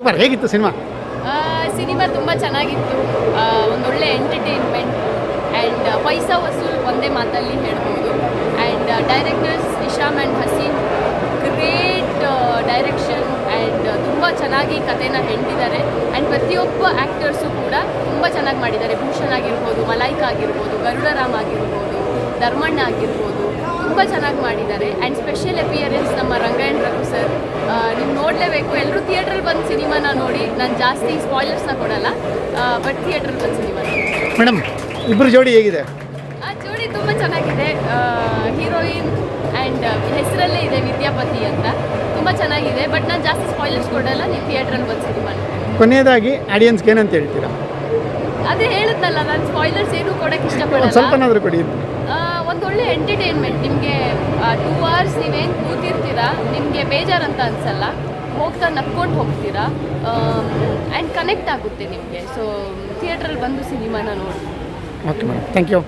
Super ಹೇಗಿತ್ತು cinema? Cinema ತುಂಬ ಚೆನ್ನಾಗಿತ್ತು. ಒಂದು ಒಂದೊಳ್ಳೆ ಎಂಟರ್ಟೈನ್ಮೆಂಟ್ ಆ್ಯಂಡ್ ಪೈಸಾ ವಸೂಲ್ ಒಂದೇ ಮಾತಲ್ಲಿ ಹೇಳ್ಬೋದು. And directors Isham and Haseen great direction and ತುಂಬ ಚೆನ್ನಾಗಿ ಕಥೆನ ಹೆಂಡಿದ್ದಾರೆ ಆ್ಯಂಡ್ ಪ್ರತಿಯೊಬ್ಬ ಆ್ಯಕ್ಟರ್ಸು ಕೂಡ ತುಂಬ ಚೆನ್ನಾಗಿ ಮಾಡಿದ್ದಾರೆ. ಭೂಷಣ್ ಆಗಿರ್ಬೋದು, ಮಲೈಕಾ ಆಗಿರ್ಬೋದು, ಗರುಡರಾಮ್ ಆಗಿರ್ಬೋದು, ಧರ್ಮಣ್ಣ ಆಗಿರ್ಬೋದು, ತುಂಬ ಚೆನ್ನಾಗಿ ಮಾಡಿದ್ದಾರೆ. ಆ್ಯಂಡ್ ಸ್ಪೆಷಲ್ ಅಪಿಯರೆನ್ಸ್ ನಮ್ಮ ರಂಗಾಯಣ್ ಎಲ್ಲರೂ ಥಿಯೇಟ್ರಲ್ಲಿ ಬಂದು ಸಿನಿಮಾನ ನೋಡಿ ನಾನು ಜಾಸ್ತಿ ಸ್ಪಾಯ್ಲರ್ಸ್ನ ಕೊಡಲ್ಲ. ಬಟ್ ಥಿಯೇಟ್ರಲ್ಲಿ ಬಂದು ಸಿನಿಮಾ ಮೇಡಮ್ ಇಬ್ಬರು ಜೋಡಿ ಹೇಗಿದೆ? ಆ ಜೋಡಿ ತುಂಬ ಚೆನ್ನಾಗಿದೆ. ಹೀರೋಯಿನ್ ಆ್ಯಂಡ್ ಹೆಸರಲ್ಲೇ ಇದೆ ವಿದ್ಯಾಪತಿ ಅಂತ. ತುಂಬ ಚೆನ್ನಾಗಿದೆ ಬಟ್ ನಾನು ಜಾಸ್ತಿ ಸ್ಪಾಯ್ಲರ್ಸ್ ಕೊಡಲ್ಲ ನೀವು ಥಿಯೇಟ್ರಲ್ಲಿ ಬಂದು ಸಿನಿಮಾ ಕೊನೆಯದಾಗಿ ಆಡಿಯನ್ಸ್ಗೆ ಏನಂತ ಹೇಳ್ತೀರಾ? ಅದೇ ಹೇಳಿದ್ನಲ್ಲ ನಾನು ಸ್ಪಾಯ್ಲರ್ಸ್ ಏನು ಕೊಡೋಕ್ಕೆ ಒಂದು ಇಷ್ಟಪಡಲ್ಲ ಸ್ವಲ್ಪನಾದರೂ ಕೊಡಿ. ಆ, ಒಂದೊಳ್ಳೆ ಎಂಟರ್ಟೈನ್ಮೆಂಟ್ ನಿಮಗೆ ಟೂ ಅವರ್ಸ್ ನೀವೇನು ಕೂತಿರ್ತೀರಾ ನಿಮಗೆ ಬೇಜಾರಂತ ಅನ್ಸಲ್ಲ. ಹೋಗ್ತಾ ನಕ್ಕೊಂಡು ಹೋಗ್ತೀರಾ? ಆ್ಯಂಡ್ ಕನೆಕ್ಟ್ ಆಗುತ್ತೆ ನಿಮಗೆ. ಸೊ ಥಿಯೇಟ್ರಲ್ಲಿ ಬಂದು ಸಿನಿಮಾನ ನೋಡಿ. Okay madam thank you